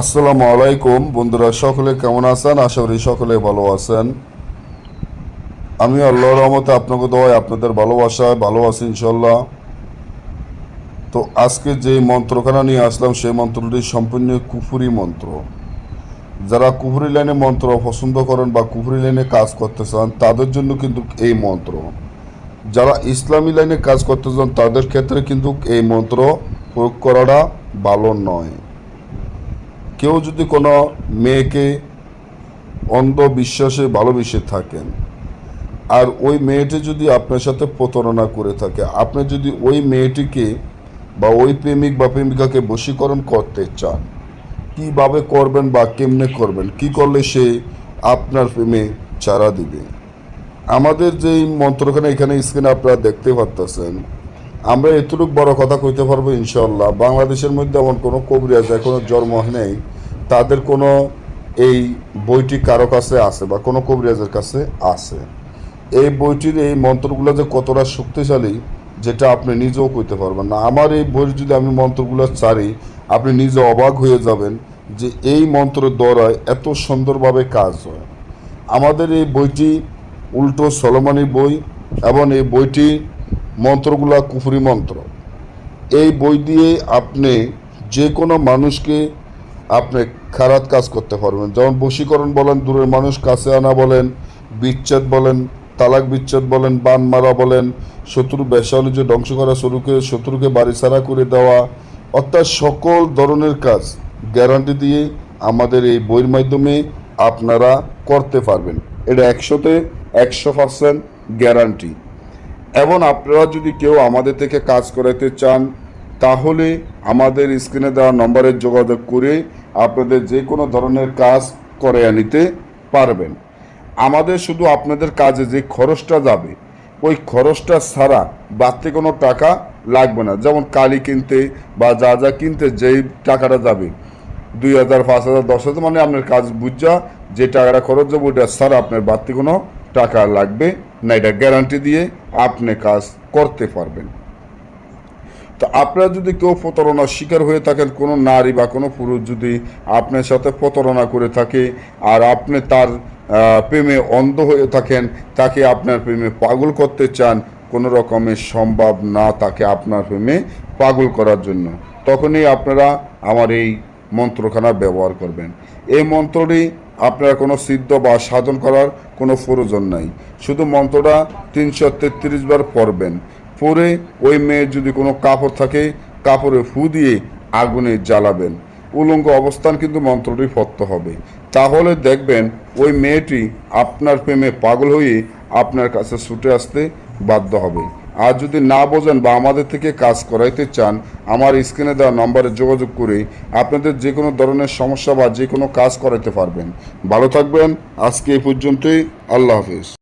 আসসালামু আলাইকুম। বন্ধুরা, সকলে কেমন আছেন? আশা করি সকলে ভালো আছেন। আমি আল্লাহর রহমতে আপনাকে দেওয়ায় আপনাদের ভালোবাসায় ভালো আছি ইনশাল্লাহ তো আজকে যে মন্ত্রখানা নিয়ে আসলাম, সেই মন্ত্রটি সম্পূর্ণ কুফুরি মন্ত্র। যারা কুফুরি লাইনে মন্ত্র পছন্দ করেন বা কুফুরি লাইনে কাজ করতে চান, তাদের জন্য কিন্তু এই মন্ত্র। যারা ইসলামী লাইনে কাজ করতে চান, তাদের ক্ষেত্রে কিন্তু এই মন্ত্র প্রয়োগ করাটা ভালো নয়। কেউ যদি কোনো মেয়েকে অন্ধবিশ্বাসে ভালোবেসে থাকেন, আর ওই মেয়েটি যদি আপনার সাথে প্রতারণা করে থাকে, আপনি যদি ওই মেয়েটিকে বা ওই প্রেমিক বা প্রেমিকাকে বশীকরণ করতে চান, কীভাবে করবেন বা কেমনে করবেন, কি করলে সে আপনার প্রেমে চারা দিবে? আমাদের যেই মন্ত্রখানে এখানে স্ক্রিনে আপনারা দেখতে পারতেছেন আমরা এতটুকু বড় কথা কইতে পারব ইনশাল্লাহ বাংলাদেশের মধ্যে এমন কোনো কবিরাজ এখনও জন্ম নাই। তাদের কোনো এই বইটি কারও কাছে আছে বা কোনো কবিরাজের কাছে আছে। এই বইটির এই মন্ত্রগুলো যে কতটা শক্তিশালী, যেটা আপনি নিজেও কইতে পারবেন না। আমার এই বইয়ের যদি আমি মন্ত্রগুলো চারি আপনি নিজে অবাক হয়ে যাবেন যে এই মন্ত্রের দ্বারায় এত সুন্দরভাবে কাজ হয়। আমাদের এই বইটি উল্টো সলমানি বই এবং এই বইটি মন্ত্রগুলা কুফুরি মন্ত্র। এই বই দিয়ে আপনি যে কোনো মানুষকে আপনি খারাপ কাজ করতে পারবেন। যেমন বশীকরণ বলেন, দূরের মানুষ কাছে আনা বলেন, বিচ্ছেদ বলেন, তালাক বিচ্ছেদ বলেন, বান মারা বলেন শত্রু বেসালুজে ধ্বংস করা শত্রুকে শত্রুকে বাড়ি ছাড়া করে দেওয়া, অর্থাৎ সকল ধরনের কাজ গ্যারান্টি দিয়ে আমাদের এই বইয়ের মাধ্যমে আপনারা করতে পারবেন। এটা একশোতে একশো পার্সেন্ট গ্যারান্টি। এবং আপনারা যদি কেউ আমাদের থেকে কাজ করাতে চান, তাহলে আমাদের স্ক্রিনে দেওয়া নম্বরে যোগাযোগ করে আপনাদের যে কোনো ধরনের কাজ করে নিতে পারবেন। আমাদের শুধু আপনাদের কাজে যে খরচটা যাবে, ওই খরচটা ছাড়া বাড়তি কোনো টাকা লাগবে না। যেমন কালি কিনতে বা যা যা কিনতে যেই টাকাটা যাবে, দুই হাজার, পাঁচ হাজার, দশ হাজার মানে আপনার কাজ বুঝা যে টাকাটা খরচ যাবে, ওইটা ছাড়া আপনার বাড়তি কোনো টাকা লাগবে না, এটা গ্যারান্টি দিয়ে আপনি কাজ করতে পারবেন। তো আপনারা যদি কেউ প্রতারণার শিকার হয়ে থাকেন, কোনো নারী বা কোনো পুরুষ যদি আপনার সাথে প্রতারণা করে থাকে আর আপনি তার প্রেমে অন্ধ হয়ে থাকেন, তাকে আপনার প্রেমে পাগল করতে চান, কোনো রকমের সম্ভব না তাকে আপনার প্রেমে পাগল করার জন্য। তখনই আপনারা আমার এই মন্ত্রখানা ব্যবহার করবেন। এই মন্ত্রটি আপনারা কোনো সিদ্ধ বা সাধন করার কোনো প্রয়োজন নাই। শুধু মন্ত্রটা তিনশো তেত্রিশ বার পড়বেন। পরে ওই মেয়ের যদি কোনো কাপড় থাকে, কাপড়ে ফু দিয়ে আগুনে জ্বালাবেন। উলঙ্গ অবস্থান কিন্তু মন্ত্রটি পড়তে হবে। তাহলে দেখবেন ওই মেয়েটি আপনার প্রেমে পাগল হয়ে আপনার কাছে ছুটে আসতে বাধ্য হবে। আর যদি না বোঝেন বা আমাদের থেকে কাজ করাইতে চান, আমার স্ক্রিনে দেওয়া নম্বরে যোগাযোগ করে আপনাদের যে কোনো ধরনের সমস্যা বা যে কোনো কাজ করাইতে পারবেন। ভালো থাকবেন। আজকে এই পর্যন্তই। আল্লাহ হাফিজ।